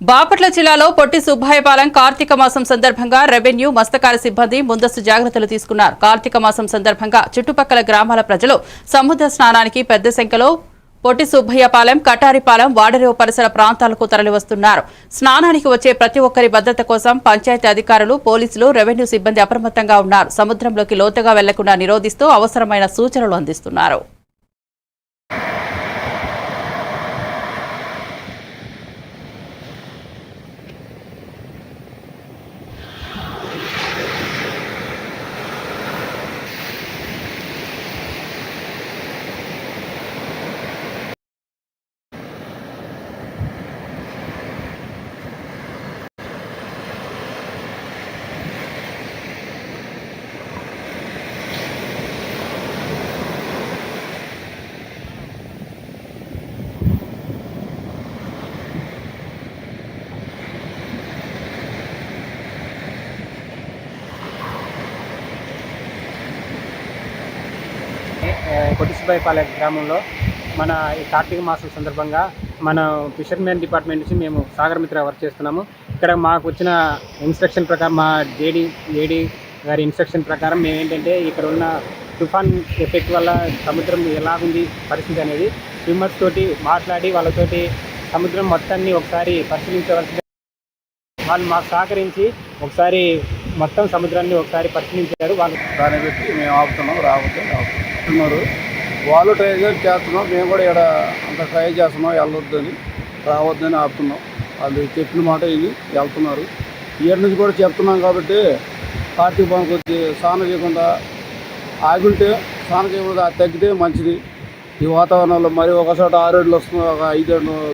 బాపట్ల జిల్లాలో పొట్టి సుబ్బాయపాలెం కార్తీక మాసం సందర్భంగా రెవెన్యూ మస్తకాల సిబ్బంది ముందస్తు జాగ్రత్తలు తీసుకున్నారు. కార్తీక మాసం సందర్భంగా చుట్టుపక్కల గ్రామాల ప్రజలు సముద్ర స్నానానికి పెద్ద సంఖ్యలో పొట్టి సుబ్బయ్యపాలెం కటారిపాలెం వాడరేవు పరిసర ప్రాంతాలకు తరలివస్తున్నారు. స్నానానికి వచ్చే ప్రతి ఒక్కరి భద్రత కోసం పంచాయతీ అధికారులు పోలీసులు రెవెన్యూ సిబ్బంది అప్రమత్తంగా ఉన్నారు. సముద్రంలోకి లోతుగా వెళ్ళకుండా నిరోధిస్తూ అవసరమైన సూచనలు అందిస్తున్నారు. కొట్టిసిబాయిపాలెం గ్రామంలో మన ఈ కార్తీక మాసం సందర్భంగా మన ఫిషర్మెన్ డిపార్ట్మెంట్ నుంచి మేము సాగర్ మిత్ర వర్క్ చేస్తున్నాము. ఇక్కడ మాకు వచ్చిన ఇన్స్ట్రక్షన్ ప్రకారం మా జేడీ ఏడి గారి ఇన్స్ట్రక్షన్ ప్రకారం మేము ఏంటంటే ఇక్కడ ఉన్న తుఫాన్ ఎఫెక్ట్ వల్ల సముద్రం ఎలా ఉంది పరిస్థితి అనేది స్విమ్మర్స్ తోటి మాట్లాడి వాళ్ళతోటి సముద్రం మొత్తాన్ని ఒకసారి పరిశీలించవలసి వాళ్ళు మాకు సహకరించి ఒకసారి మొత్తం సముద్రాన్ని ఒకసారి పరిశీలించారు. వాళ్ళు దాన్ని పెట్టి మేము ఆపుతున్నాం రావద్దు చెప్తున్నారు వాళ్ళు ట్రై చేస్తున్నాం. మేము కూడా ఇక్కడ అంత ట్రై చేస్తున్నాం. వెళ్ళొద్దని రావద్దని ఆపుతున్నాం. వాళ్ళు చెప్పిన మాట ఇది. వెళ్తున్నారు. ఇయర్ నుంచి కూడా చెప్తున్నాం కాబట్టి పార్టీ పనికి వచ్చి స్నానం చేయకుండా ఆగుంటే స్నానం చేయకుండా అది తగ్గితే మంచిది. ఈ వాతావరణంలో మరి ఒకసారి ఆరేళ్ళు వస్తున్నాయి. ఒక ఐదేళ్ళు